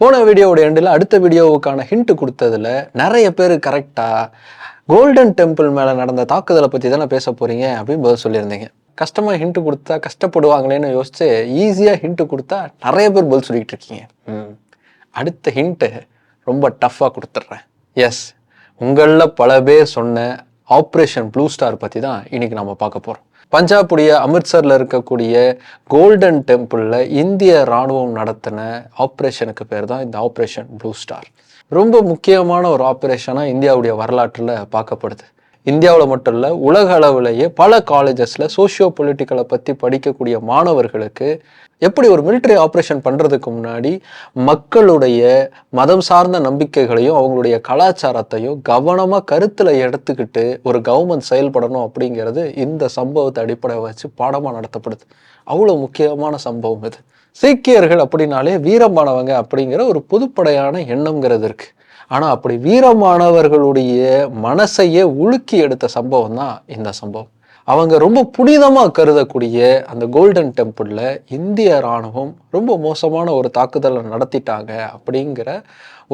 போன வீடியோவோட எண்டில் அடுத்த வீடியோவுக்கான ஹிண்ட் கொடுத்ததுல நிறைய பேர் கரெக்டாக கோல்டன் டெம்பிள் மேலே நடந்த தாக்குதலை பற்றி தானே பேச போகிறீங்க அப்படின்னு பதில் சொல்லியிருந்தீங்க. கஷ்டமாக ஹிண்ட் கொடுத்தா கஷ்டப்படுவாங்களேன்னு யோசிச்சு ஈஸியாக ஹிண்ட் கொடுத்தா நிறைய பேர் பதில் சொல்லிட்டு இருக்கீங்க. அடுத்த ஹிண்ட்டு ரொம்ப டஃப்பாக கொடுத்துட்றேன். எஸ் உங்களில் பல பேர் சொன்ன ஆப்ரேஷன் ப்ளூ ஸ்டார் பற்றி தான் இன்னைக்கு நம்ம பார்க்க போகிறோம் பஞ்சாபுடைய அமிர்த்சரில் இருக்கக்கூடிய கோல்டன் டெம்பிளில் இந்திய இராணுவம் நடத்தின ஆப்ரேஷனுக்கு பேர் தான் இந்த ஆப்ரேஷன் ப்ளூ ஸ்டார். ரொம்ப முக்கியமான ஒரு ஆப்ரேஷனாக இந்தியாவுடைய வரலாற்றில் பார்க்கப்படுது. இந்தியாவில் மட்டும் இல்லை உலக அளவிலேயே பல காலேஜஸில் சோஷியோ பொலிட்டிக்கலை பற்றி படிக்கக்கூடிய மாணவர்களுக்கு எப்படி ஒரு மிலிட்டரி ஆப்ரேஷன் பண்ணுறதுக்கு முன்னாடி மக்களுடைய மதம் சார்ந்த நம்பிக்கைகளையும் அவங்களுடைய கலாச்சாரத்தையும் கவனமாக கருத்தில் எடுத்துக்கிட்டு ஒரு கவர்மெண்ட் செயல்படணும் அப்படிங்கிறது இந்த சம்பவத்தை அடிப்படை வச்சு பாடமாக நடத்தப்படுது. அவ்வளோ முக்கியமான சம்பவம் இது. சீக்கியர்கள் அப்படின்னாலே வீரமானவங்க அப்படிங்கிற ஒரு புதுப்படையான எண்ணம்ங்கிறது இருக்குது ஆனால் அப்படி வீரமானவர்களுடைய மனசையே உலுக்கி எடுத்த சம்பவம் தான் இந்த சம்பவம். அவங்க ரொம்ப புனிதமாக கருதக்கூடிய அந்த கோல்டன் டெம்பிளில் இந்திய இராணுவம் ரொம்ப மோசமான ஒரு தாக்குதலை நடத்திட்டாங்க அப்படிங்கிற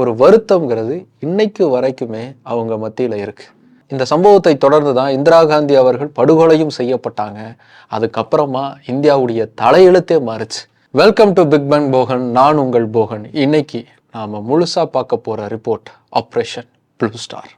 ஒரு வருத்தம்ங்கிறது இன்னைக்கு வரைக்குமே அவங்க மத்தியில் இருக்குது இந்த சம்பவத்தை தொடர்ந்து தான் இந்திரா காந்தி அவர்கள் படுகொலையும் செய்யப்பட்டாங்க. அதுக்கப்புறமா இந்தியாவுடைய தலையெழுத்தே மாறுச்சு. Welcome to big bang Bogan நான் உங்கள் போகன். இன்னைக்கு நாம முழுசா பார்க்க போற ரிப்போர்ட் ஆப்ரேஷன் ப்ளூ ஸ்டார்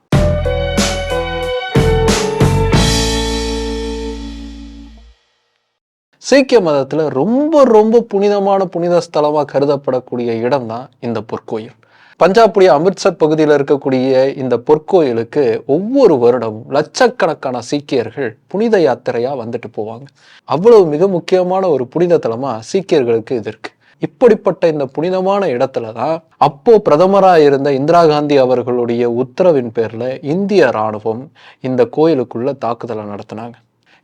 சீக்கிய மதத்தில் ரொம்ப ரொம்ப புனிதமான புனித ஸ்தலமாக கருதப்படக்கூடிய இடம் தான் இந்த பொற்கோயில். பஞ்சாபுடைய அமிர்த்சர் பகுதியில் இருக்கக்கூடிய இந்த பொற்கோயிலுக்கு ஒவ்வொரு வருடமும் லட்சக்கணக்கான சீக்கியர்கள் புனித யாத்திரையா வந்துட்டு போவாங்க. அவ்வளவு மிக முக்கியமான ஒரு புனித தலமா சீக்கியர்களுக்கு இது இருக்கு. இப்படிப்பட்ட இந்த புனிதமான இடத்துல தான் அப்போ பிரதமராக இருந்த இந்திரா காந்தி அவர்களுடைய உத்தரவின் பேரில் இந்திய ராணுவம் இந்த கோயிலுக்குள்ள தாக்குதலை நடத்தினாங்க.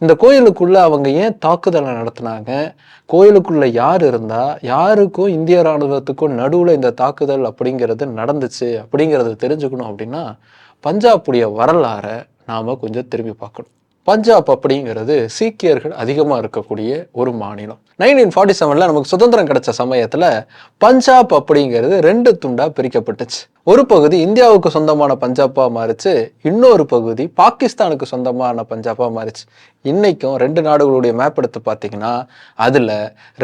இந்த கோயிலுக்குள்ளே அவங்க ஏன் தாக்குதலை நடத்தினாங்க? கோயிலுக்குள்ள யார் இருந்தா? யாருக்கும் இந்திய ராணுவத்துக்கும் நடுவில் இந்த தாக்குதல் அப்படிங்கிறது நடந்துச்சு அப்படிங்கிறத தெரிஞ்சுக்கணும் அப்படின்னா பஞ்சாபுடைய வரலாறை நாம் கொஞ்சம் திரும்பி பார்க்கணும். பஞ்சாப் அப்படிங்கிறது சீக்கியர்கள் அதிகமாக இருக்கக்கூடிய ஒரு மாநிலம். நைன்டீன் ஃபார்ட்டி செவனில் நமக்கு சுதந்திரம் கிடைச்ச சமயத்தில் பஞ்சாப் அப்படிங்கிறது ரெண்டு துண்டாக பிரிக்கப்பட்டுச்சு. ஒரு பகுதி இந்தியாவுக்கு சொந்தமான பஞ்சாப்பாக மாறிச்சு இன்னொரு பகுதி பாகிஸ்தானுக்கு சொந்தமான பஞ்சாப்பாக மாறிச்சு. இன்றைக்கும் ரெண்டு நாடுகளுடைய மேப் எடுத்து பார்த்தீங்கன்னா அதில்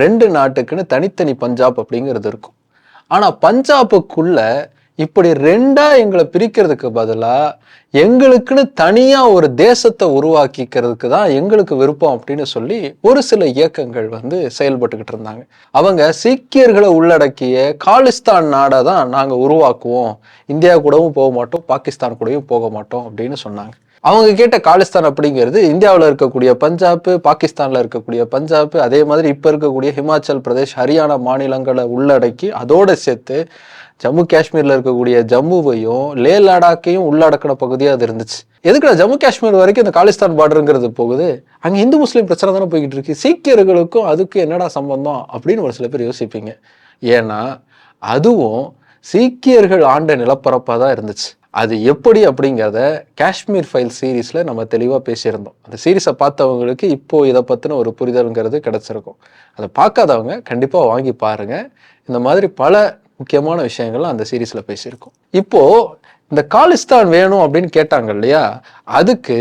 ரெண்டு நாட்டுக்குன்னு தனித்தனி பஞ்சாப் அப்படிங்கிறது இருக்கும். ஆனால் பஞ்சாபுக்குள்ள இப்படி ரெண்டா எங்களை பிரிக்கிறதுக்கு பதிலாக எங்களுக்குன்னு தனியா ஒரு தேசத்தை உருவாக்கிக்கிறதுக்கு தான் எங்களுக்கு விருப்பம் அப்படின்னு சொல்லி ஒரு சில இயக்கங்கள் வந்து செயல்பட்டுக்கிட்டு இருந்தாங்க. அவங்க சீக்கியர்களை உள்ளடக்கிய காலிஸ்தான் நாடை தான் நாங்கள் உருவாக்குவோம். இந்தியா கூடவும் போக மாட்டோம் பாகிஸ்தான் கூடவும் போக மாட்டோம் அப்படின்னு சொன்னாங்க. அவங்க கேட்ட காலிஸ்தான் அப்படிங்கிறது இந்தியாவில் இருக்கக்கூடிய பஞ்சாப் பாகிஸ்தானில் இருக்கக்கூடிய பஞ்சாப் அதே மாதிரி இப்போ இருக்கக்கூடிய ஹிமாச்சல் பிரதேஷ் ஹரியானா மாநிலங்களை உள்ளடக்கி அதோட சேர்த்து ஜம்மு காஷ்மீரில் இருக்கக்கூடிய ஜம்முவையும் லே லடாக்கையும் உள்ளடக்கின பகுதியாக அது இருந்துச்சு. எதுக்குடா ஜம்மு காஷ்மீர் வரைக்கும் இந்த காலிஸ்தான் பார்டருங்கிறது போகுது? அங்கே இந்து முஸ்லீம் பிரச்சனை தானே போய்கிட்டு இருக்கு. சீக்கியர்களுக்கும் அதுக்கு என்னடா சம்பந்தம் அப்படின்னு ஒரு சில பேர் யோசிப்பீங்க. ஏன்னா அதுவும் சீக்கியர்கள் ஆண்ட நிலப்பரப்பாக தான் இருந்துச்சு. அது எப்படி அப்படிங்கிறத காஷ்மீர் ஃபைல் சீரீஸில் நம்ம தெளிவாக பேசியிருந்தோம். அந்த சீரீஸை பார்த்தவங்களுக்கு இப்போது இதை பற்றின ஒரு புரிதல்ங்கிறது கிடச்சிருக்கும். அதை பார்க்காதவங்க கண்டிப்பாக வாங்கி பாருங்க. இந்த மாதிரி பல முக்கியமான விஷயங்கள்லாம் அந்த சீரீஸில் பேசியிருக்கோம். இப்போது இந்த காலிஸ்தான் வேணும் அப்படின்னு கேட்டாங்க இல்லையா? அதுக்கு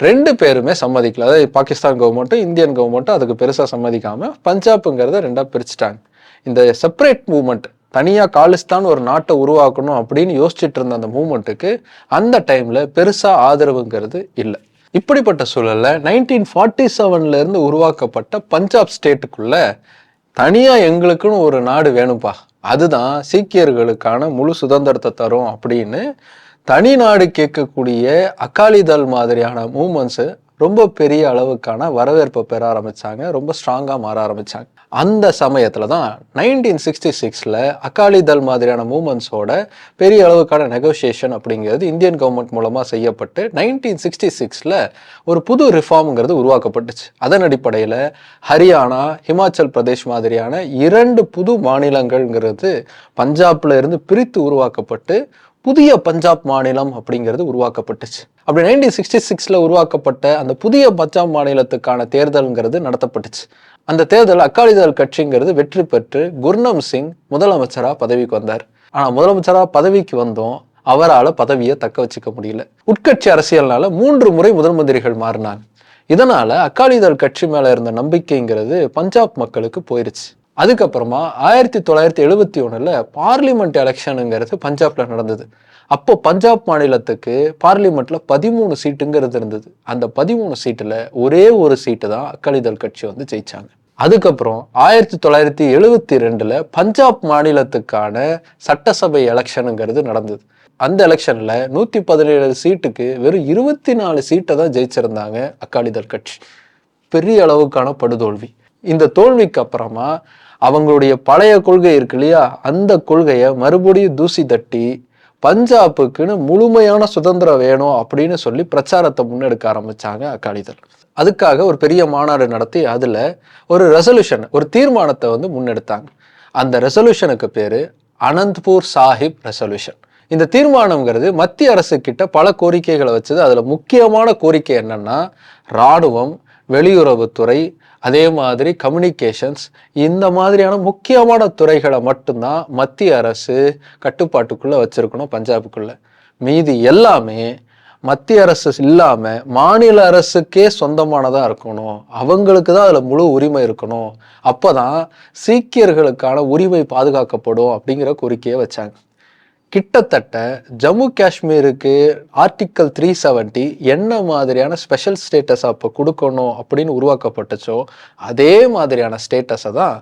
ரெண்டு பேருமே சம்மதிக்கல. அதாவது பாகிஸ்தான் கவர்மெண்ட்டும் இந்தியன் கவர்மெண்ட்டும் அதுக்கு பெருசாக சம்மதிக்காமல் பஞ்சாப்புங்கிறத ரெண்டாக பிரிச்சுட்டாங்க. இந்த செப்பரேட் மூவ்மெண்ட் தனியாக காலிஸ்தான் ஒரு நாட்டை உருவாக்கணும் அப்படின்னு யோசிச்சுட்டு இருந்த அந்த மூமெண்ட்டுக்கு அந்த டைமில் பெருசாக ஆதரவுங்கிறது இல்லை. இப்படிப்பட்ட சூழலில் நைன்டீன் ஃபார்ட்டி செவன்லேருந்து உருவாக்கப்பட்ட பஞ்சாப் ஸ்டேட்டுக்குள்ளே தனியாக எங்களுக்குன்னு ஒரு நாடு வேணும்பா. அதுதான் சீக்கியர்களுக்கான முழு சுதந்திரத்தை தரும் அப்படின்னு தனி நாடு கேட்கக்கூடிய அகாலிதள் மாதிரியான மூமெண்ட்ஸு ரொம்ப பெரிய அளவுக்கான வரவேற்பை பெற ஆரம்பிச்சாங்க. ரொம்ப ஸ்ட்ராங்காக மாற ஆரம்பிச்சாங்க. அந்த சமயத்தில் தான் நைன்டீன் சிக்ஸ்டி சிக்ஸில் அகாலிதள் மாதிரியான மூமெண்ட்ஸோட பெரிய அளவுக்கான நெகோசியேஷன் அப்படிங்கிறது இந்தியன் கவர்மெண்ட் மூலமாக செய்யப்பட்டு நைன்டீன் சிக்ஸ்டி சிக்ஸில் ஒரு புது ரிஃபார்ம்ங்கிறது உருவாக்கப்பட்டுச்சு. அதன் அடிப்படையில் ஹரியானா ஹிமாச்சல் பிரதேஷ் மாதிரியான இரண்டு புது மாநிலங்கள்ங்கிறது பஞ்சாப்ல இருந்து பிரித்து உருவாக்கப்பட்டு புதிய பஞ்சாப் மாநிலம் அப்படிங்கிறது உருவாக்கப்பட்டுச்சு. அப்படி நைன்டீன் சிக்ஸ்டி சிக்ஸில் உருவாக்கப்பட்ட அந்த புதிய பஞ்சாப் மாநிலத்துக்கான தேர்தலுங்கிறது நடத்தப்பட்டுச்சு. அந்த தேர்தல் அக்காலிதள் கட்சிங்கிறது வெற்றி பெற்று குர்னம் சிங் முதலமைச்சராக பதவிக்கு வந்தார். ஆனால் முதலமைச்சராக பதவிக்கு வந்தோம் அவரால் பதவியை தக்க வச்சுக்க முடியல. உட்கட்சி அரசியல்னால மூன்று முறை முதல் மந்திரிகள் மாறினாங்க இதனால அக்காலிதள் கட்சி மேல இருந்த நம்பிக்கைங்கிறது பஞ்சாப் மக்களுக்கு போயிருச்சு. அதுக்கப்புறமா ஆயிரத்தி தொள்ளாயிரத்தி எழுபத்தி ஒன்றில் பார்லிமெண்ட் எலெக்ஷனுங்கிறது பஞ்சாப்ல நடந்தது. அப்போ பஞ்சாப் மாநிலத்துக்கு பார்லிமெண்ட்ல பதிமூணு சீட்டுங்கிறது இருந்தது. அந்த பதிமூணு சீட்டில் ஒரே ஒரு சீட்டு தான் அக்காலிதள் கட்சி வந்து ஜெயிச்சாங்க. அதுக்கப்புறம் ஆயிரத்தி தொள்ளாயிரத்தி எழுபத்தி ரெண்டில் பஞ்சாப் மாநிலத்துக்கான சட்டசபை எலெக்ஷனுங்கிறது நடந்தது. அந்த எலெக்ஷனில் நூற்றி பதினேழு சீட்டுக்கு வெறும் இருபத்தி நாலு சீட்டை தான் ஜெயிச்சிருந்தாங்க அக்காலிதள் கட்சி. பெரிய அளவுக்கான படுதோல்வி. இந்த தோல்விக்கு அப்புறமா அவங்களுடைய பழைய கொள்கை இருக்கு இல்லையா? அந்த கொள்கையை மறுபடியும் தூசி தட்டி பஞ்சாபுக்குன்னு முழுமையான சுதந்திரம் வேணும் அப்படின்னு சொல்லி பிரச்சாரத்தை முன்னெடுக்க ஆரம்பிச்சாங்க அக்காலிதள் அதுக்காக ஒரு பெரிய மாநாடு நடத்தி அதில் ஒரு ரெசல்யூஷன் ஒரு தீர்மானத்தை வந்து முன்னெடுத்தாங்க. அந்த ரெசல்யூஷனுக்கு பேர் அனந்த்பூர் சாஹிப் ரெசல்யூஷன் இந்த தீர்மானம்ங்கிறது மத்திய அரசு கிட்ட பல கோரிக்கைகளை வச்சது. அதில் முக்கியமான கோரிக்கை என்னன்னா இராணுவம் வெளியுறவுத்துறை அதே மாதிரி கம்யூனிகேஷன்ஸ் இந்த மாதிரியான முக்கியமான துறைகளை மட்டும்தான் மத்திய அரசு கட்டுப்பாட்டுக்குள்ளே வச்சுருக்கணும் பஞ்சாபுக்குள்ளே. மீதி எல்லாமே மத்திய அரசு இல்லாமல் மாநில அரசுக்கே சொந்தமானதாக இருக்கணும். அவங்களுக்கு தான் அதில் முழு உரிமை இருக்கணும். அப்போ தான் சீக்கியர்களுக்கான உரிமை பாதுகாக்கப்படும் அப்படிங்கிற கோரிக்கையை வச்சாங்க. கிட்டத்தட்ட ஜம்மு காஷ்மீருக்கு ஆர்டிக்கல் த்ரீ செவன்ட்டி என்ன மாதிரியான ஸ்பெஷல் ஸ்டேட்டஸ் அப்போ கொடுக்கணும் அப்படின்னு உருவாக்கப்பட்டுச்சோ அதே மாதிரியான ஸ்டேட்டஸை தான்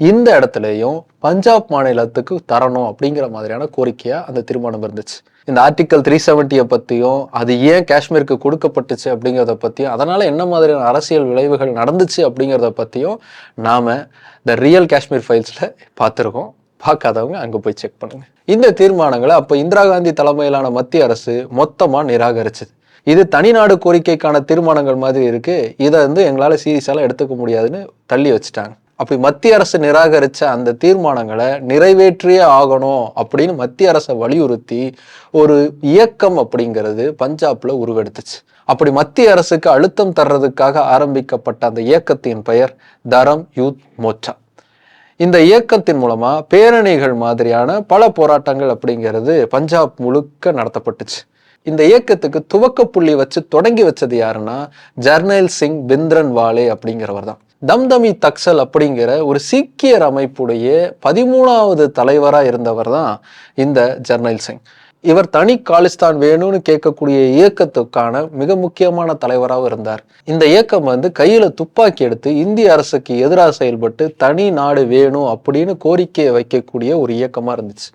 இந்த இடத்துலையும் பஞ்சாப் மாநிலத்துக்கு தரணும் அப்படிங்கிற மாதிரியான கோரிக்கையா அந்த தீர்மானம் இருந்துச்சு. இந்த ஆர்டிக்கல் த்ரீ செவன்ட்டியை பற்றியும் அது ஏன் காஷ்மீருக்கு கொடுக்கப்பட்டுச்சு அப்படிங்கிறத பற்றியும் அதனால் என்ன மாதிரியான அரசியல் விளைவுகள் நடந்துச்சு அப்படிங்கிறத பற்றியும் நாம் த ரியல் காஷ்மீர் ஃபைல்ஸில் பார்த்துருக்கோம். பார்க்காதவங்க அங்கே போய் செக் பண்ணுங்க. இந்த தீர்மானங்களை அப்போ இந்திரா காந்தி தலைமையிலான மத்திய அரசு மொத்தமாக நிராகரிச்சது. இது தனிநாடு கோரிக்கைக்கான தீர்மானங்கள் மாதிரி இருக்கு. இதை வந்து எங்களால் சீரியஸால எடுத்துக்க முடியாதுன்னு தள்ளி வச்சுட்டாங்க. அப்படி மத்திய அரசு நிராகரித்த அந்த தீர்மானங்களை நிறைவேற்றியே ஆகணும் அப்படின்னு மத்திய அரசை வலியுறுத்தி ஒரு இயக்கம் அப்படிங்கிறது பஞ்சாப்ல உருவெடுத்துச்சு. அப்படி மத்திய அரசுக்கு அழுத்தம் தர்றதுக்காக ஆரம்பிக்கப்பட்ட அந்த இயக்கத்தின் பெயர் தரம் யூத் மோர்ச்சா. இந்த இயக்கத்தின் மூலமாக பேரணிகள் மாதிரியான பல போராட்டங்கள் அப்படிங்கிறது பஞ்சாப் முழுக்க நடத்தப்பட்டுச்சு. இந்த இயக்கத்துக்கு துவக்க புள்ளி வச்சு தொடங்கி வச்சது யாருன்னா ஜர்னல் சிங் பிந்திரன் வாலே அப்படிங்கிறவர் தான். தம்தமி தக்சல் அப்படிங்கிற ஒரு சீக்கியர் அமைப்புடைய பதிமூணாவது தலைவராக இருந்தவர் தான் இந்த ஜர்னைல் சிங். இவர் தனி காலிஸ்தான் வேணும்னு கேட்கக்கூடிய இயக்கத்துக்கான மிக முக்கியமான தலைவராகவும் இருந்தார். இந்த இயக்கம் வந்து கையில துப்பாக்கி எடுத்து இந்திய அரசுக்கு எதிராக செயல்பட்டு தனி நாடு வேணும் அப்படின்னு கோரிக்கையை வைக்கக்கூடிய ஒரு இயக்கமா இருந்துச்சு.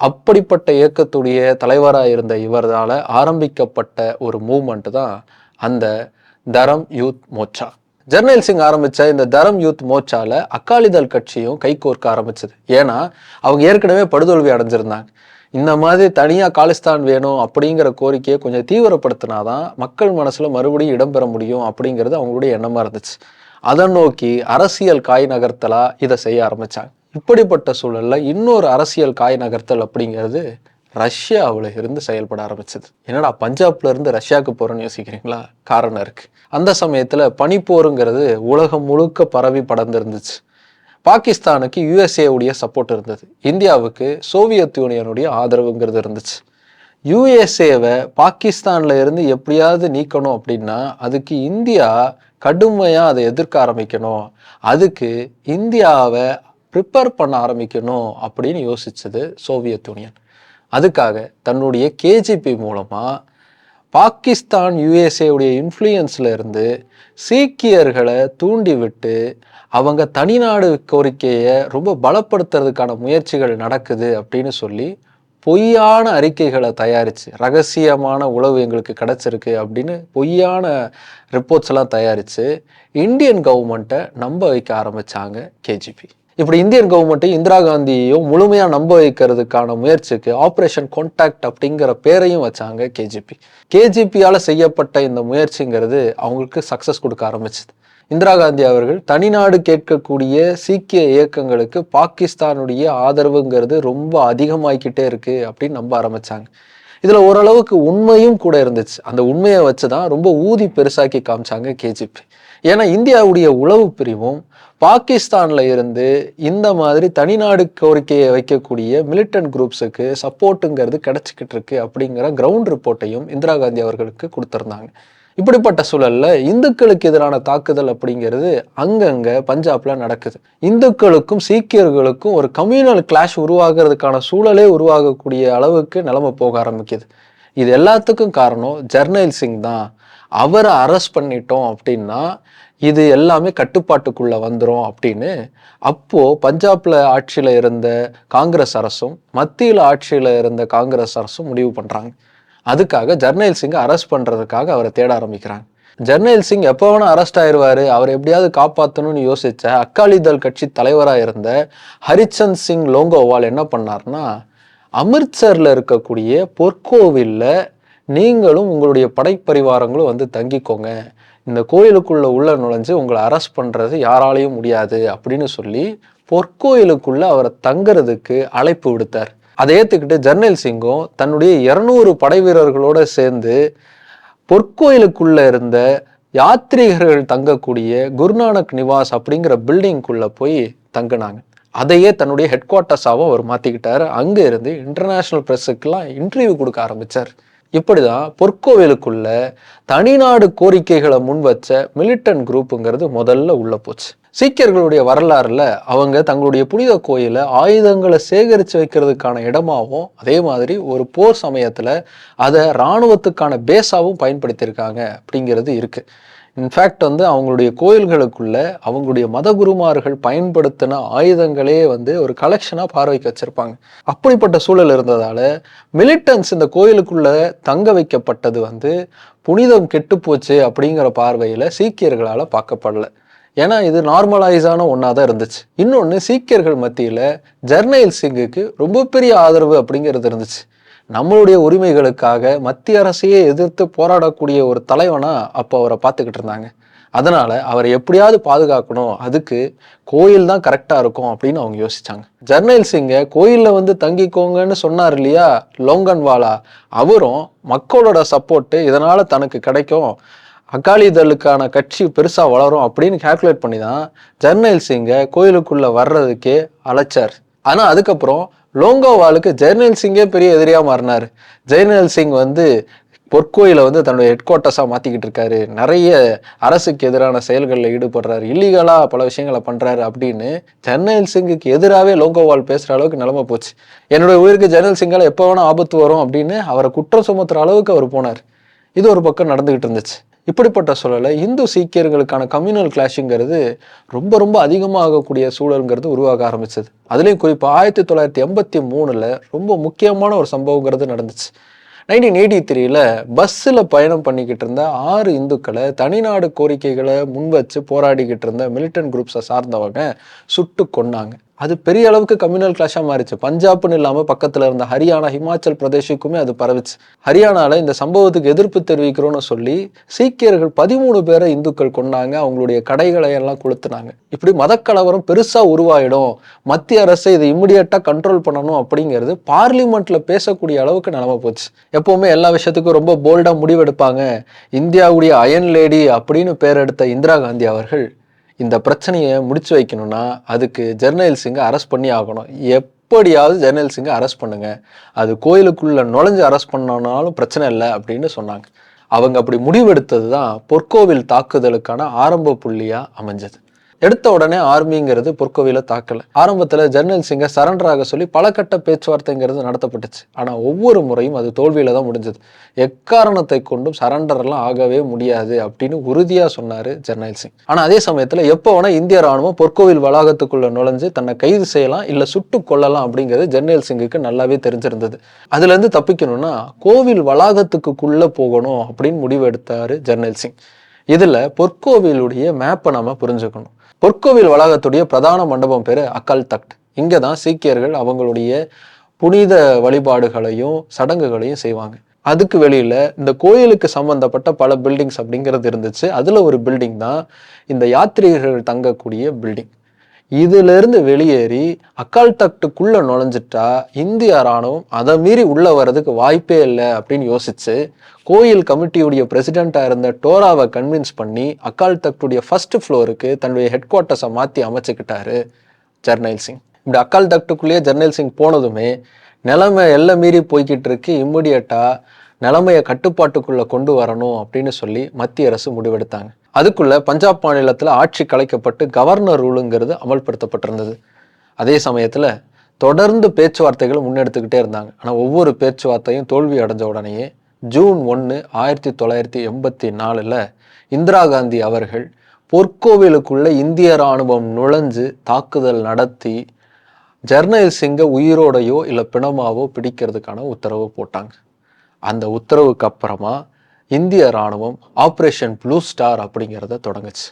அப்படிப்பட்ட இயக்கத்துடைய தலைவராக இருந்த இவரால் ஆரம்பிக்கப்பட்ட ஒரு மூமெண்ட் தான் அந்த தரம் யூத் மோர்ச்சா. ஜர்னல் சிங் ஆரம்பிச்ச இந்த தரம் யூத் மோர்ச்சால அக்காலிதள் கட்சியும் கைகோர்க்க ஆரம்பிச்சது. ஏன்னா அவங்க ஏற்கனவே படுதோல்வி அடைஞ்சிருந்தாங்க. இந்த மாதிரி தனியாக காலிஸ்தான் வேணும் அப்படிங்கிற கோரிக்கையை கொஞ்சம் தீவிரப்படுத்தினா தான் மக்கள் மனசில் மறுபடியும் இடம்பெற முடியும் அப்படிங்கிறது அவங்களுடைய எண்ணமாக இருந்துச்சு. அதை நோக்கி அரசியல் காய் நகர்த்தலாக இதை செய்ய ஆரம்பித்தாங்க இப்படிப்பட்ட சூழலில் இன்னொரு அரசியல் காய் நகர்த்தல் அப்படிங்கிறது ரஷ்யாவில் இருந்து செயல்பட ஆரம்பிச்சது. என்னடா பஞ்சாப்ல இருந்து ரஷ்யாவுக்கு போறேன்னு யோசிக்கிறீங்களா? காரணம் இருக்கு. அந்த சமயத்துல பனிப்போருங்கிறது உலகம் முழுக்க பரவி படர்ந்திருந்துச்சு. பாகிஸ்தானுக்கு யுஎஸ்ஏவுடைய சப்போர்ட் இருந்தது. இந்தியாவுக்கு சோவியத் யூனியனுடைய ஆதரவுங்கிறது இருந்துச்சு. யுஎஸ்ஏவை பாகிஸ்தானில் இருந்து எப்படியாவது நீக்கணும் அப்படின்னா அதுக்கு இந்தியா கடுமையாக அதை எதிர்க்க ஆரம்பிக்கணும். அதுக்கு இந்தியாவை ப்ரிப்பேர் பண்ண ஆரம்பிக்கணும் அப்படின்னு யோசித்தது சோவியத் யூனியன் அதுக்காக தன்னுடைய கேஜிபி மூலமாக பாகிஸ்தான் யுஎஸ்ஏவுடைய இன்ஃப்ளூயன்ஸில் இருந்து சீக்கியர்களை தூண்டிவிட்டு அவங்க தனிநாடு கோரிக்கையை ரொம்ப பலப்படுத்துறதுக்கான முயற்சிகள் நடக்குது அப்படின்னு சொல்லி பொய்யான அறிக்கைகளை தயாரித்து ரகசியமான உளவு எங்களுக்கு கிடைச்சிருக்கு அப்படின்னு பொய்யான ரிப்போர்ட்ஸ் எல்லாம் தயாரித்து இந்தியன் கவர்மெண்ட்டை நம்ப வைக்க ஆரம்பிச்சாங்க கேஜிபி இப்படி இந்தியன் கவர்மெண்ட்டையும் இந்திரா காந்தியையும் முழுமையா நம்ப வைக்கிறதுக்கான முயற்சிக்கு ஆப்ரேஷன் கான்டாக்ட் அப்படிங்கிற பேரையும் வச்சாங்க கேஜிபி கேஜிபியால செய்யப்பட்ட இந்த முயற்சிங்கிறது அவங்களுக்கு சக்சஸ் கொடுக்க ஆரம்பிச்சது. இந்திரா காந்தி அவர்கள் தனிநாடு கேட்கக்கூடிய சீக்கிய இயக்கங்களுக்கு பாகிஸ்தானுடைய ஆதரவுங்கிறது ரொம்ப அதிகமாகிக்கிட்டே இருக்கு அப்படின்னு நம்ப ஆரம்பிச்சாங்க. இதுல ஓரளவுக்கு உண்மையும் கூட இருந்துச்சு. அந்த உண்மையை வச்சுதான் ரொம்ப ஊதி பெருசாக்கி காமிச்சாங்க கேஜிபி ஏன்னா இந்தியாவுடைய உளவு பிரிவும் பாகிஸ்தானில் இருந்து இந்த மாதிரி தனிநாடு கோரிக்கையை வைக்கக்கூடிய மிலிட்டன்ட் குரூப்ஸுக்கு சப்போர்ட்டுங்கிறது கிடைச்சிக்கிட்டு இருக்கு அப்படிங்கிற கிரவுண்ட் ரிப்போர்ட்டையும் இந்திரா காந்தி அவர்களுக்கு கொடுத்துருந்தாங்க. இப்படிப்பட்ட சூழல்ல இந்துக்களுக்கு எதிரான தாக்குதல் அப்படிங்கிறது அங்கங்க பஞ்சாப்ல நடக்குது. இந்துக்களுக்கும் சீக்கியர்களுக்கும் ஒரு கம்யூனல் கிளாஷ் உருவாகிறதுக்கான சூழலே உருவாகக்கூடிய அளவுக்கு நிலைமை போக ஆரம்பிக்குது. இது எல்லாத்துக்கும் காரணம் ஜர்னைல் சிங் தான். அவரை அரெஸ்ட் பண்ணிட்டோம் அப்படின்னா இது எல்லாமே கட்டுப்பாட்டுக்குள்ளே வந்துடும் அப்படின்னு அப்போது பஞ்சாப்ல ஆட்சியில் இருந்த காங்கிரஸ் அரசும் மத்தியில் ஆட்சியில் இருந்த காங்கிரஸ் அரசும் முடிவு பண்ணுறாங்க அதுக்காக ஜர்னைல் சிங்கை அரெஸ்ட் பண்ணுறதுக்காக அவரை தேட ஆரம்பிக்கிறாங்க. ஜர்னைல் சிங் எப்போ வேணால் அரெஸ்ட் ஆயிடுவாரு அவர் எப்படியாவது காப்பாற்றணும்னு யோசித்த அக்காலி தள் கட்சி தலைவராக இருந்த ஹரிச்சந்த் சிங் லோங்கோவால் என்ன பண்ணார்னா அமிர்த்சரில் இருக்கக்கூடிய பொற்கோவிலில் நீங்களும் உங்களுடைய படைப்பரிவாரங்களும் வந்து தங்கிக்கோங்க இந்த கோயிலுக்குள்ளே உள்ள நுழைஞ்சு உங்களை அரெஸ்ட் பண்ணுறது யாராலையும் முடியாது அப்படின்னு சொல்லி பொற்கோயிலுக்குள்ளே அவரை தங்குறதுக்கு அழைப்பு விடுத்தார். அதை ஏற்றுக்கிட்டு ஜர்னல் சிங்கும் தன்னுடைய இரநூறு படை வீரர்களோடு சேர்ந்து பொற்கோயிலுக்குள்ளே இருந்த யாத்ரீகர்கள் தங்கக்கூடிய குருநானக் நிவாஸ் அப்படிங்கிற பில்டிங்குள்ளே போய் தங்கினாங்க. அதையே தன்னுடைய ஹெட் குவார்ட்டர்ஸாகவும் அவர் மாற்றிக்கிட்டார் அங்கே இருந்து இன்டர்நேஷனல் ப்ரெஸ்ஸுக்கெல்லாம் இன்டர்வியூ கொடுக்க ஆரம்பித்தார் இப்படிதான் பொற்கோவிலுக்குள்ள தனிநாடு கோரிக்கைகளை முன்வச்ச மிலிட்டன் குரூப்புங்கிறது முதல்ல உள்ள போச்சு. சீக்கியர்களுடைய வரலாறுல அவங்க தங்களுடைய புனித கோயில ஆயுதங்களை சேகரித்து வைக்கிறதுக்கான இடமாவும் அதே மாதிரி ஒரு போர் சமயத்துல அதை இராணுவத்துக்கான பேஸாவும் பயன்படுத்தியிருக்காங்க அப்படிங்கிறது இருக்கு. இன்ஃபேக்ட் வந்து அவங்களுடைய கோயில்களுக்குள்ள அவங்களுடைய மதகுருமார்கள் பயன்படுத்தின ஆயுதங்களே வந்து ஒரு கலெக்ஷனாக பார்வைக்கு வச்சிருப்பாங்க. அப்படிப்பட்ட சூழல் இருந்ததால மிலிட்டன்ஸ் இந்த கோயிலுக்குள்ள தங்க வைக்கப்பட்டது வந்து புனிதம் கெட்டுப்போச்சு அப்படிங்கிற பார்வையில் சீக்கியர்களால் பார்க்கப்படல. ஏன்னா இது நார்மலைஸான ஒன்றா தான் இருந்துச்சு. இன்னொன்று சீக்கியர்கள் மத்தியில் ஜர்னைல் சிங்குக்கு ரொம்ப பெரிய ஆதரவு அப்படிங்கிறது இருந்துச்சு. நம்மளுடைய உரிமைகளுக்காக மத்திய அரசையே எதிர்த்து போராடக்கூடிய ஒரு தலைவனா அப்போ அவரை பார்த்துக்கிட்டு இருந்தாங்க. அதனால அவரை எப்படியாவது பாதுகாக்கணும். அதுக்கு கோயில் தான் கரெக்டா இருக்கும் அப்படின்னு அவங்க யோசிச்சாங்க. ஜர்னைல் சிங்கை கோயில்ல வந்து தங்கிக்கோங்கன்னு சொன்னார் இல்லையா? லோங்கன்வாலா. அவரும் மக்களோட சப்போர்ட்டு இதனால தனக்கு கிடைக்கும். அகாலிதளுக்கான கட்சி பெருசா வளரும் அப்படின்னு கால்குலேட் பண்ணி தான் ஜர்னைல் சிங்கை கோயிலுக்குள்ள வர்றதுக்கே அழைச்சார். ஆனால் அதுக்கப்புறம் லோங்கோவாலுக்கு ஜெர்னல் சிங்கே பெரிய எதிரியாக மாறினார். ஜெர்னல் சிங் வந்து பொற்கோயிலை வந்து தன்னுடைய ஹெட் குவார்ட்டர்ஸாக மாற்றிக்கிட்டு இருக்காரு. நிறைய அரசுக்கு எதிரான செயல்களில் ஈடுபடுறாரு. இல்லீகலாக பல விஷயங்களை பண்ணுறாரு அப்படின்னு ஜெர்னல் சிங்குக்கு எதிராகவே லோங்கோவால் பேசுகிற அளவுக்கு நிலமை போச்சு. என்னுடைய உயிருக்கு ஜெர்னல் சிங்கால் எப்போ வேணால் ஆபத்து வரும் அப்படின்னு அவரை குற்றம் சுமத்துற அளவுக்கு அவர் போனார். இது ஒரு பக்கம் நடந்துகிட்டு இருந்துச்சு. இப்படிப்பட்ட சூழலை இந்து சீக்கியர்களுக்கான கம்யூனல் கிளாஷுங்கிறது ரொம்ப ரொம்ப அதிகமாகக்கூடிய சூழலுங்கிறது உருவாக ஆரம்பிச்சது. அதுலேயும் குறிப்பாக ஆயிரத்தி தொள்ளாயிரத்தி எண்பத்தி மூணில் ரொம்ப முக்கியமான ஒரு சம்பவங்கிறது நடந்துச்சு. நைன்டீன் எயிட்டி த்ரீல பஸ்ஸில் பயணம் பண்ணிக்கிட்டு இருந்த ஆறு இந்துக்களை தனிநாடு கோரிக்கைகளை முன் வச்சு போராடிக்கிட்டு இருந்த மிலிட்டன் குரூப்ஸை சார்ந்தவங்க சுட்டு கொன்னாங்க. அது பெரிய அளவுக்கு கம்யூனல் கிளாஷாக மாறிச்சு. பஞ்சாப்னு இல்லாமல் பக்கத்தில் இருந்த ஹரியானா ஹிமாச்சல் பிரதேஷுக்குமே அது பரவிச்சு. ஹரியானால இந்த சம்பவத்துக்கு எதிர்ப்பு தெரிவிக்கிறோம்னு சொல்லி சீக்கியர்கள் பதிமூணு பேரை இந்துக்கள் கொண்டாங்க. அவங்களுடைய கடைகளை எல்லாம் கொளுத்துனாங்க. இப்படி மதக்கலவரம் பெருசா உருவாயிடும். மத்திய அரசு இதை இம்மிடியட்டா கண்ட்ரோல் பண்ணணும் அப்படிங்கிறது பார்லிமெண்ட்ல பேசக்கூடிய அளவுக்கு நிலைமை போச்சு. எப்பவுமே எல்லா விஷயத்துக்கும் ரொம்ப போல்டா முடிவெடுப்பாங்க. இந்தியாவுடைய அயன் லேடி அப்படின்னு பேர் எடுத்த இந்திரா காந்தி அவர்கள். இந்த பிரச்சனையை முடிச்சு வைக்கணும்னா அதுக்கு ஜெர்னல் சிங்கை அரெஸ்ட் பண்ணி ஆகணும். எப்படியாவது ஜெர்னல் சிங்கை அரெஸ்ட் பண்ணுங்க. அது கோயிலுக்குள்ள நுழைஞ்சு அரெஸ்ட் பண்ணனாலும் பிரச்சனை இல்லை அப்படின்னு சொன்னாங்க. அவங்க அப்படி முடிவெடுத்தது தான் பொற்கோவில் தாக்குதலுக்கான ஆரம்ப புள்ளியாக அமைஞ்சது. எடுத்த உடனே ஆர்மிங்கிறது பொற்கோவில தாக்கல. ஆரம்பத்துல ஜெர்னல் சிங்கை சரண்டர் ஆக சொல்லி பல கட்ட பேச்சுவார்த்தைங்கிறது நடத்தப்பட்டுச்சு. ஆனா ஒவ்வொரு முறையும் அது தோல்வியில தான் முடிஞ்சது. எக்காரணத்தை கொண்டும் சரண்டர்லாம் ஆகவே முடியாது அப்படின்னு உறுதியா சொன்னாரு ஜெர்னல் சிங். ஆனா அதே சமயத்துல எப்போ வேணா இந்திய ராணுவம் பொற்கோவில் வளாகத்துக்குள்ள நுழைஞ்சு தன்னை கைது செய்யலாம் இல்ல சுட்டு கொல்லலாம் அப்படிங்கிறது ஜெர்னல் சிங்குக்கு நல்லாவே தெரிஞ்சிருந்தது. அதுல இருந்து தப்பிக்கணும்னா கோவில் வளாகத்துக்குள்ள போகணும் அப்படின்னு முடிவெடுத்தாரு ஜெர்னல் சிங். இதுல பொற்கோவிலுடைய மேப்பை நாம புரிஞ்சுக்கணும். பொற்கோவில் வளாகத்துடைய பிரதான மண்டபம் பேரு அக்கல் தக்ட் இங்கே தான் சீக்கியர்கள் அவங்களுடைய புனித வழிபாடுகளையும் சடங்குகளையும் செய்வாங்க. அதுக்கு வெளியில இந்த கோயிலுக்கு சம்பந்தப்பட்ட பல பில்டிங்ஸ் அப்படிங்கிறது இருந்துச்சு. அதுல ஒரு பில்டிங் தான் இந்த யாத்ரீகர்கள் தங்கக்கூடிய பில்டிங் இதிலிருந்து வெளியேறி அக்கால் தக்டுக்குள்ள நுழைஞ்சிட்டா இந்திய ராணுவம் அதை மீறி உள்ளே வர்றதுக்கு வாய்ப்பே இல்லை அப்படின்னு யோசிச்சு கோயில் கமிட்டியுடைய பிரசிடெண்ட்டாக இருந்த டோராவை கன்வின்ஸ் பண்ணி அக்கால் தக்டுடைய ஃபர்ஸ்ட் ஃப்ளோருக்கு தன்னுடைய ஹெட் குவார்ட்டர்ஸை மாற்றி அமைச்சுக்கிட்டாரு ஜர்னைல் சிங். இப்படி அக்கால் தக்டுக்குள்ளேயே ஜர்னைல் சிங் போனதுமே நிலைமை எல்லாம் மீறி போய்கிட்டு இருக்கு. இம்மிடியட்டாக நிலைமையை கட்டுப்பாட்டுக்குள்ளே கொண்டு வரணும் அப்படின்னு சொல்லி மத்திய அரசு முடிவெடுத்தாங்க. அதுக்குள்ளே பஞ்சாப் மாநிலத்தில் ஆட்சி கலைக்கப்பட்டு கவர்னர் ரூலுங்கிறது அமல்படுத்தப்பட்டிருந்தது. அதே சமயத்தில் தொடர்ந்து பேச்சுவார்த்தைகளை முன்னெடுத்துக்கிட்டே இருந்தாங்க. ஆனால் ஒவ்வொரு பேச்சுவார்த்தையும் தோல்வி அடைஞ்ச உடனேயே ஜூன் ஒன்று ஆயிரத்தி தொள்ளாயிரத்தி எண்பத்தி நாலில் இந்திரா காந்தி அவர்கள் பொற்கோவிலுக்குள்ளே இந்திய ராணுவம் நுழைஞ்சு தாக்குதல் நடத்தி ஜர்னல் சிங்கை உயிரோடையோ இல்லை பிணமாவோ பிடிக்கிறதுக்கான உத்தரவு போட்டாங்க. அந்த உத்தரவுக்கு அப்புறமா இந்திய ராணுவம் ஆப்ரேஷன் ப்ளூ ஸ்டார் அப்படிங்கிறத தொடங்குச்சு.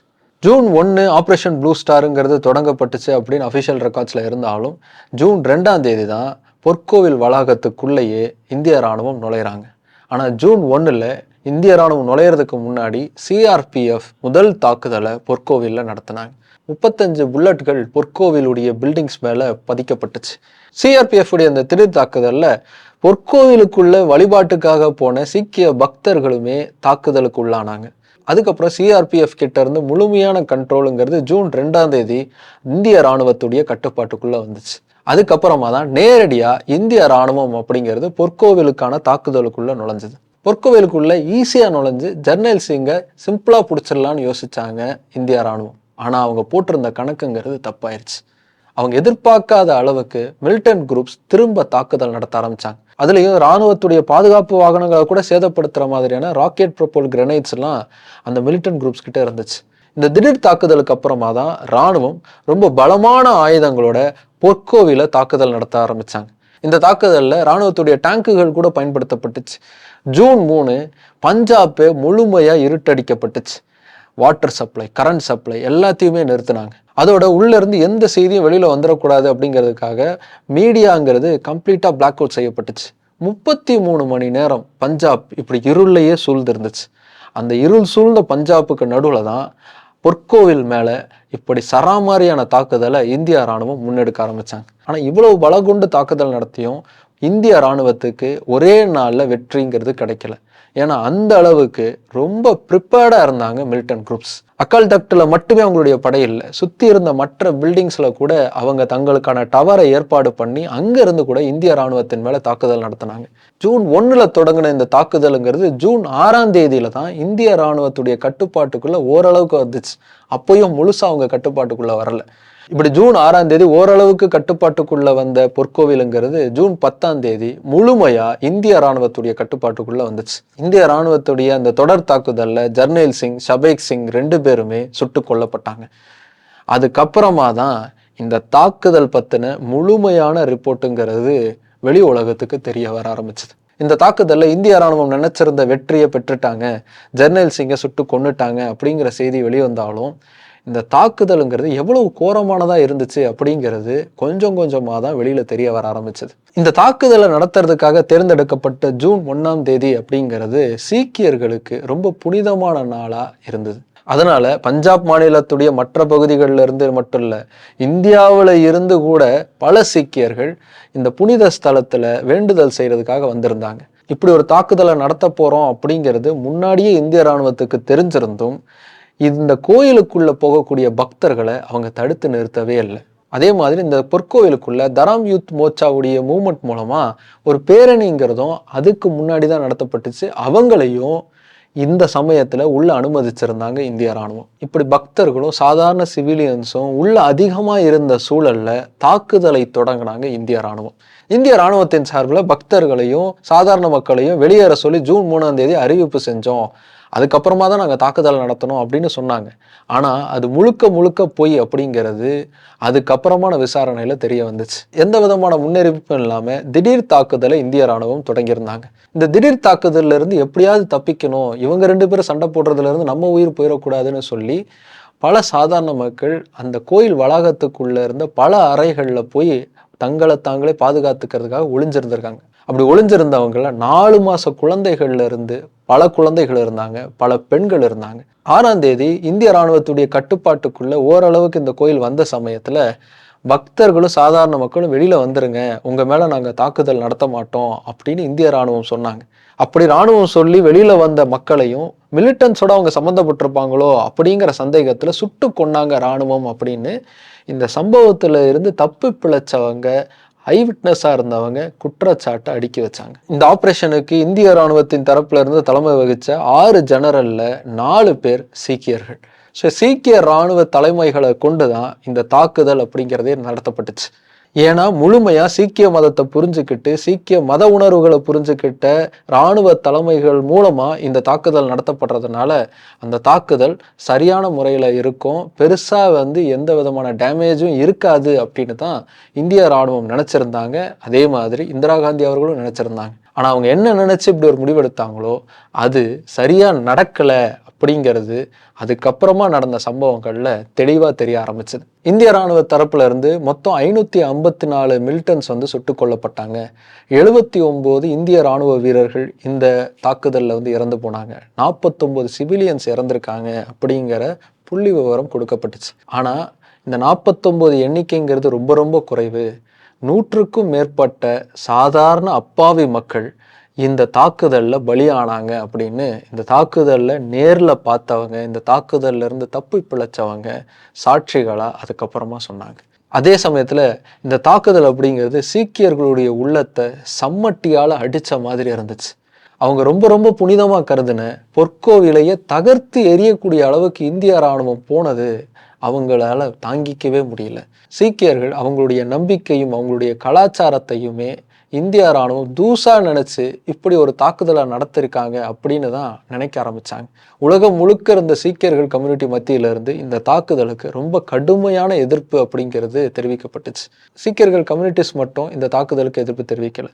ஜூன் ஒன்று ஆப்ரேஷன் ப்ளூ ஸ்டாருங்கிறது தொடங்கப்பட்டுச்சு அப்படின்னு அஃபிஷியல் ரெக்கார்ட்ஸில் இருந்தாலும் ஜூன் ரெண்டாம் தேதி தான் பொற்கோவில் வளாகத்துக்குள்ளேயே இந்திய ராணுவம் நுழையிறாங்க. ஆனால் ஜூன் ஒன்றில் இந்திய ராணுவம் நுழையிறதுக்கு முன்னாடி சிஆர்பிஎஃப் முதல் தாக்குதலை பொற்கோவிலில் நடத்தினாங்க. முப்பத்தஞ்சு புல்லட்கள் பொற்கோவிலுடைய பில்டிங்ஸ் மேலே பதிக்கப்பட்டுச்சு. சிஆர்பிஎஃப் உடைய அந்த திடீர் தாக்குதலில் பொற்கோவிலுக்குள்ள வழிபாட்டுக்காக போன சீக்கிய பக்தர்களுமே தாக்குதலுக்கு உள்ளானாங்க அதுக்கப்புறம் சிஆர்பிஎஃப் கிட்ட இருந்து முழுமையான கண்ட்ரோலுங்கிறது ஜூன் ரெண்டாம் தேதி இந்திய ராணுவத்துடைய கட்டுப்பாட்டுக்குள்ள வந்துச்சு. அதுக்கப்புறமா தான் நேரடியாக இந்திய ராணுவம் அப்படிங்கிறது பொற்கோவிலுக்கான தாக்குதலுக்குள்ள நுழைஞ்சது. பொற்கோவிலுக்குள்ள ஈஸியாக நுழைஞ்சு ஜர்னல் சிங்கை சிம்பிளாக பிடிச்சிடலான்னு யோசிச்சாங்க இந்திய ராணுவம். ஆனால் அவங்க போட்டிருந்த கணக்குங்கிறது தப்பாயிருச்சு. அவங்க எதிர்பார்க்காத அளவுக்கு மிலிட்டன் குரூப்ஸ் திரும்ப தாக்குதல் நடத்த ஆரம்பிச்சாங்க. அதுலேயும் ராணுவத்துடைய பாதுகாப்பு வாகனங்களை கூட சேதப்படுத்துகிற மாதிரியான ராக்கெட் ப்ரொப்போல் கிரனைட்ஸ் எல்லாம் அந்த மிலிட்டன் குரூப்ஸ் கிட்ட இருந்துச்சு. இந்த திடீர் தாக்குதலுக்கு அப்புறமா தான் ராணுவம் ரொம்ப பலமான ஆயுதங்களோட பொற்கோவில தாக்குதல் நடத்த ஆரம்பிச்சாங்க. இந்த தாக்குதலில் ராணுவத்துடைய டேங்குகள் கூட பயன்படுத்தப்பட்டுச்சு. ஜூன் மூணு பஞ்சாப்பு முழுமையாக இருட்டடிக்கப்பட்டுச்சு. வாட்டர் சப்ளை கரண்ட் சப்ளை எல்லாத்தையுமே நிறுத்தினாங்க. அதோட உள்ளேருந்து எந்த செய்தியும் வெளியில் வந்துடக்கூடாது அப்படிங்கிறதுக்காக மீடியாங்கிறது கம்ப்ளீட்டாக பிளாக் அவுட் செய்யப்பட்டுச்சு. முப்பத்தி மூணு மணி நேரம் பஞ்சாப் இப்படி இருள்லையே சூழ்ந்திருந்துச்சு. அந்த இருள் சூழ்ந்த பஞ்சாப்புக்கு நடுவில் தான் பொற்கோவில் மேலே இப்படி சராமாரியான தாக்குதலை இந்திய ராணுவம் முன்னெடுக்க ஆரம்பித்தாங்க ஆனால் இவ்வளவு பலகுண்டு தாக்குதல் நடத்தியும் இந்திய ராணுவத்துக்கு ஒரே நாளில் வெற்றிங்கிறது கிடைக்கல. ஏன்னா அந்த அளவுக்கு ரொம்ப ப்ரிப்பேர்டாக இருந்தாங்க மிலிட்டன் குரூப்ஸ் அக்கால் தக்டில் மட்டுமே அவங்களுடைய படை இல்லை. சுற்றி இருந்த மற்ற பில்டிங்ஸில் கூட அவங்க தங்களுக்கான டவரை ஏற்பாடு பண்ணி அங்கேருந்து கூட இந்திய ராணுவத்தின் மேலே தாக்குதல் நடத்தினாங்க. ஜூன் ஒன்றில் தொடங்கின இந்த தாக்குதலுங்கிறது ஜூன் ஆறாம் தேதியில் தான் இந்திய ராணுவத்துடைய கட்டுப்பாட்டுக்குள்ளே ஓரளவுக்கு வந்துச்சு. அப்பயும் முழுசாக அவங்க கட்டுப்பாட்டுக்குள்ளே வரல. இப்படி ஜூன் ஆறாம் தேதி ஓரளவுக்கு கட்டுப்பாட்டுக்குள்ள வந்த பொற்கோவிலுங்கிறது ஜூன் பத்தாம் தேதி முழுமையா இந்திய ராணுவத்துடைய கட்டுப்பாட்டுக்குள்ள வந்துச்சு. இந்திய ராணுவத்துடைய அந்த தொடர் தாக்குதல்ல ஜர்னேல் சிங் ஷபேக் சிங் ரெண்டு பேருமே சுட்டு கொல்லப்பட்டாங்க. அதுக்கப்புறமா தான் இந்த தாக்குதல் பத்தின முழுமையான ரிப்போர்ட்டுங்கிறது வெளி உலகத்துக்கு தெரிய வர ஆரம்பிச்சது. இந்த தாக்குதல்ல இந்திய ராணுவம் நினைச்சிருந்த வெற்றியை பெற்றுட்டாங்க. ஜெர்னல் சிங்கை சுட்டு கொண்டுட்டாங்க அப்படிங்கிற செய்தி வெளிவந்தாலும் இந்த தாக்குதலுங்கிறது எவ்வளவு கோரமானதாக இருந்துச்சு அப்படிங்கிறது கொஞ்சம் கொஞ்சமாக தான் வெளியில் தெரிய வர ஆரம்பிச்சது. இந்த தாக்குதலை நடத்துறதுக்காக தேர்ந்தெடுக்கப்பட்ட ஜூன் ஒன்றாம் தேதி அப்படிங்கிறது சீக்கியர்களுக்கு ரொம்ப புனிதமான நாளாக இருந்தது. அதனால பஞ்சாப் மாநிலத்துடைய மற்ற பகுதிகளில் இருந்து மட்டும் இல்லை இந்தியாவில் இருந்து கூட பல சீக்கியர்கள் இந்த புனித ஸ்தலத்தில் வேண்டுதல் செய்கிறதுக்காக வந்திருந்தாங்க. இப்படி ஒரு தாக்குதலை நடத்த போகிறோம் அப்படிங்கிறது முன்னாடியே இந்திய ராணுவத்துக்கு தெரிஞ்சிருந்தும் இந்த கோயிலுக்குள்ளே போகக்கூடிய பக்தர்களை அவங்க தடுத்து நிறுத்தவே இல்லை. அதே மாதிரி இந்த பொற்கோயிலுக்குள்ள தராம் யூத் மோர்ச்சாவுடைய மூமெண்ட் மூலமா ஒரு பேரணிங்கிறதும் அதுக்கு முன்னாடி தான் நடத்தப்பட்டுச்சு. அவங்களையும் இந்த சமயத்தில் உள்ள அனுமதிச்சிருந்தாங்க இந்திய ராணுவம் இப்படி பக்தர்களும் சாதாரண சிவிலியன்ஸும் உள்ள அதிகமாக இருந்த சூழலில் தாக்குதலை தொடங்கினாங்க இந்திய ராணுவம் இந்திய ராணுவத்தின் சார்பில் பக்தர்களையும் சாதாரண மக்களையும் வெளியேற சொல்லி ஜூன் மூணாம் தேதி அறிவிப்பு செஞ்சோம். அதுக்கப்புறமா தான் நாங்கள் தாக்குதல் நடத்தணும் அப்படின்னு சொன்னாங்க. ஆனால் அது முழுக்க முழுக்க போய் அப்படிங்கிறது அதுக்கப்புறமான விசாரணையில் தெரிய வந்துச்சு. எந்த விதமான முன்னறிவிப்பும் இல்லாமல் திடீர் தாக்குதலை இந்திய ராணுவம் தொடங்கியிருந்தாங்க. இந்த திடீர் தாக்குதலிருந்து எப்படியாவது தப்பிக்கணும் இவங்க ரெண்டு பேரும் சண்டை போடுறதுலேருந்து நம்ம உயிர் போயிடக்கூடாதுன்னு சொல்லி பல சாதாரண மக்கள் அந்த கோயில் வளாகத்துக்குள்ளே இருந்த பல அறைகளில் போய் தங்களை தாங்களே பாதுகாத்துக்கிறதுக்காக ஒளிஞ்சிருந்திருக்காங்க. அப்படி ஒளிஞ்சிருந்தவங்கள நாலு மாத குழந்தைகள்ல இருந்து பல குழந்தைகள் இருந்தாங்க பல பெண்கள் இருந்தாங்க. ஆறாம் தேதி இந்திய ராணுவத்துடைய கட்டுப்பாட்டுக்குள்ள ஓரளவுக்கு இந்த கோயில் வந்த சமயத்துல பக்தர்களும் சாதாரண மக்களும் வெளியில வந்துருங்க உங்க மேல நாங்க தாக்குதல் நடத்த மாட்டோம் அப்படின்னு இந்திய ராணுவம் சொன்னாங்க. அப்படி ராணுவம் சொல்லி வெளியில வந்த மக்களையும் மிலிட்டன்ஸோட அவங்க சம்மந்தப்பட்டிருப்பாங்களோ அப்படிங்கிற சந்தேகத்துல சுட்டு கொன்னாங்க ராணுவம் அப்படின்னு. இந்த சம்பவத்துல இருந்து தப்பு பிழைச்சவங்க ஐ விட்னஸாக இருந்தவங்க குற்றச்சாட்டை அடுக்கி வச்சாங்க. இந்த ஆப்ரேஷனுக்கு இந்திய ராணுவத்தின் தரப்புல இருந்து தலைமை வகிச்ச ஆறு ஜெனரல்ல நாலு பேர் சீக்கியர்கள். ஸோ சீக்கிய ராணுவ தலைமைகளை கொண்டு தான் இந்த தாக்குதல் அப்படிங்கிறதே நடத்தப்பட்டுச்சு. ஏன்னா முழுமையா சீக்கிய மதத்தை புரிஞ்சுக்கிட்டு சீக்கிய மத உணர்வுகளை புரிஞ்சுக்கிட்ட இராணுவ தலைமைகள் மூலமா இந்த தாக்குதல் நடத்தப்படுறதுனால அந்த தாக்குதல் சரியான முறையில் இருக்கும். பெருசா வந்து எந்த விதமான டேமேஜும் இருக்காது அப்படின்னு தான் இந்திய ராணுவம் நினைச்சிருந்தாங்க. அதே மாதிரி இந்திரா காந்தி அவர்களும் நினைச்சிருந்தாங்க. ஆனால் அவங்க என்ன நினைச்சு இப்படி ஒரு முடிவெடுத்தாங்களோ அது சரியா நடக்கல அப்படிங்கிறது அதுக்கப்புறமா நடந்த சம்பவங்களில் தெளிவாக தெரிய ஆரம்பிச்சது. இந்திய ராணுவ தரப்புல இருந்து மொத்தம் ஐநூற்றி ஐம்பத்தி நாலு மில்டன்ஸ் வந்து சுட்டுக் கொல்லப்பட்டாங்க. எழுபத்தி ஒம்பது இந்திய ராணுவ வீரர்கள் இந்த தாக்குதலில் வந்து இறந்து போனாங்க. நாற்பத்தொம்பது சிவிலியன்ஸ் இறந்துருக்காங்க அப்படிங்கிற புள்ளி விவரம் கொடுக்கப்பட்டுச்சு. ஆனால் இந்த நாற்பத்தொம்பது எண்ணிக்கைங்கிறது ரொம்ப ரொம்ப குறைவு. நூற்றுக்கும் மேற்பட்ட சாதாரண அப்பாவி மக்கள் இந்த தாக்குதலில் பலியானாங்க அப்படின்னு இந்த தாக்குதலில் நேரில் பார்த்தவங்க இந்த தாக்குதலில் இருந்து தப்பி பிழைச்சவங்க சாட்சிகளாக அதுக்கப்புறமா சொன்னாங்க. அதே சமயத்தில் இந்த தாக்குதல் அப்படிங்கிறது சீக்கியர்களுடைய உள்ளத்தை சம்மட்டியால் அடித்த மாதிரி இருந்துச்சு. அவங்க ரொம்ப ரொம்ப புனிதமாக கருதின பொற்கோவிலையே தகர்த்து எரியக்கூடிய அளவுக்கு இந்திய ராணுவம் போனது அவங்களால தாங்கிக்கவே முடியல. சீக்கியர்கள் அவங்களுடைய நம்பிக்கையும் அவங்களுடைய கலாச்சாரத்தையுமே இந்திய ராணுவம் தூசாக நினச்சி இப்படி ஒரு தாக்குதலை நடத்திருக்காங்க அப்படின்னு தான் நினைக்க ஆரம்பித்தாங்க உலகம் முழுக்க இருந்த சீக்கியர்கள் கம்யூனிட்டி மத்தியிலிருந்து இந்த தாக்குதலுக்கு ரொம்ப கடுமையான எதிர்ப்பு அப்படிங்கிறது தெரிவிக்கப்பட்டுச்சு. சீக்கியர்கள் கம்யூனிட்டிஸ் மட்டும் இந்த தாக்குதலுக்கு எதிர்ப்பு தெரிவிக்கலை.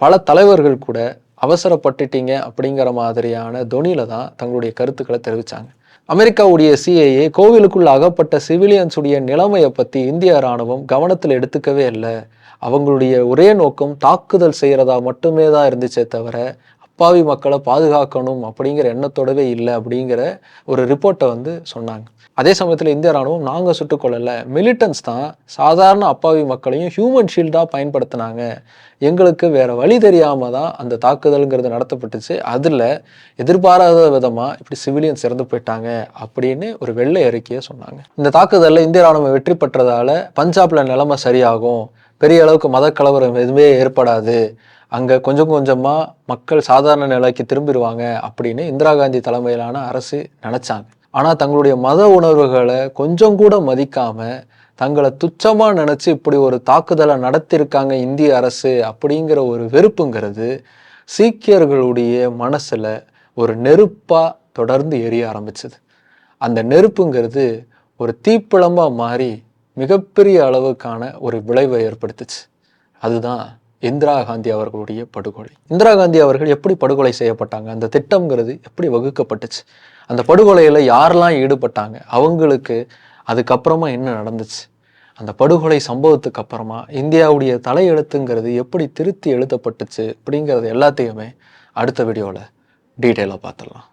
பல தலைவர்கள் கூட அவசரப்பட்டுட்டீங்க அப்படிங்கிற மாதிரியான தொனியில தான் தங்களுடைய கருத்துக்களை தெரிவித்தாங்க அமெரிக்காவுடைய சிஏஏ கோவிலுக்குள் அகப்பட்ட சிவிலியன்ஸுடைய நிலைமையை பற்றி இந்திய ராணுவம் கவனத்தில் எடுத்துக்கவே இல்லை. அவங்களுடைய ஒரே நோக்கம் தாக்குதல் செய்கிறதா மட்டுமே தான் இருந்துச்சே தவிர அப்பாவி மக்களை பாதுகாக்கணும் அப்படிங்கிற எண்ணத்தோடவே இல்லை அப்படிங்கிற ஒரு ரிப்போர்ட்டை வந்து சொன்னாங்க. அதே சமயத்தில் இந்திய ராணுவம் நாங்கள் சுட்டுக்கொள்ளலை மிலிட்டன்ஸ் தான் சாதாரண அப்பாவி மக்களையும் ஹியூமன் ஷீல்டாக பயன்படுத்தினாங்க. எங்களுக்கு வேறு வழி தெரியாமல் தான் அந்த தாக்குதலுங்கிறது நடத்தப்பட்டுச்சு. அதில் எதிர்பாராத விதமாக இப்படி சிவிலியன்ஸ் இறந்து போயிட்டாங்க அப்படின்னு ஒரு வெள்ளை அறிக்கையை சொன்னாங்க. இந்த தாக்குதலில் இந்திய ராணுவம் வெற்றி பெற்றதால பஞ்சாப்ல நிலைமை சரியாகும். பெரிய அளவுக்கு மத கலவரம் எதுவுமே ஏற்படாது. அங்கே கொஞ்சம் கொஞ்சமாக மக்கள் சாதாரண நிலைக்கு திரும்பிடுவாங்க அப்படின்னு இந்திரா காந்தி தலைமையிலான அரசு நினச்சாங்க. ஆனால் தங்களுடைய மத உணர்வுகளை கொஞ்சம் கூட மதிக்காமல் தங்களை துச்சமாக நினச்சி இப்படி ஒரு தாக்குதலை நடத்தியிருக்காங்க இந்திய அரசு அப்படிங்கிற ஒரு வெறுப்புங்கிறது சீக்கியர்களுடைய மனசில் ஒரு நெருப்பாக தொடர்ந்து எரிய ஆரம்பிச்சது. அந்த நெருப்புங்கிறது ஒரு தீப்பிழம்பாக மாறி மிகப்பெரிய அளவுக்கான ஒரு விளைவை ஏற்படுத்துச்சு. அதுதான் இந்திரா காந்தி அவர்களுடைய படுகொலை. இந்திரா காந்தி அவர்கள் எப்படி படுகொலை செய்யப்பட்டாங்க? அந்த திட்டம்ங்கிறது எப்படி வகுக்கப்பட்டுச்சு? அந்த படுகொலையில் யாரெல்லாம் ஈடுபட்டாங்க? அவங்களுக்கு அதுக்கப்புறமா என்ன நடந்துச்சு? அந்த படுகொலை சம்பவத்துக்கு அப்புறமா இந்தியாவுடைய தலையெழுத்துங்கிறது எப்படி திருத்தி எழுதப்பட்டுச்சு அப்படிங்கிறது எல்லாத்தையுமே அடுத்த வீடியோவில் டீட்டெயிலாக பார்த்துடலாம்.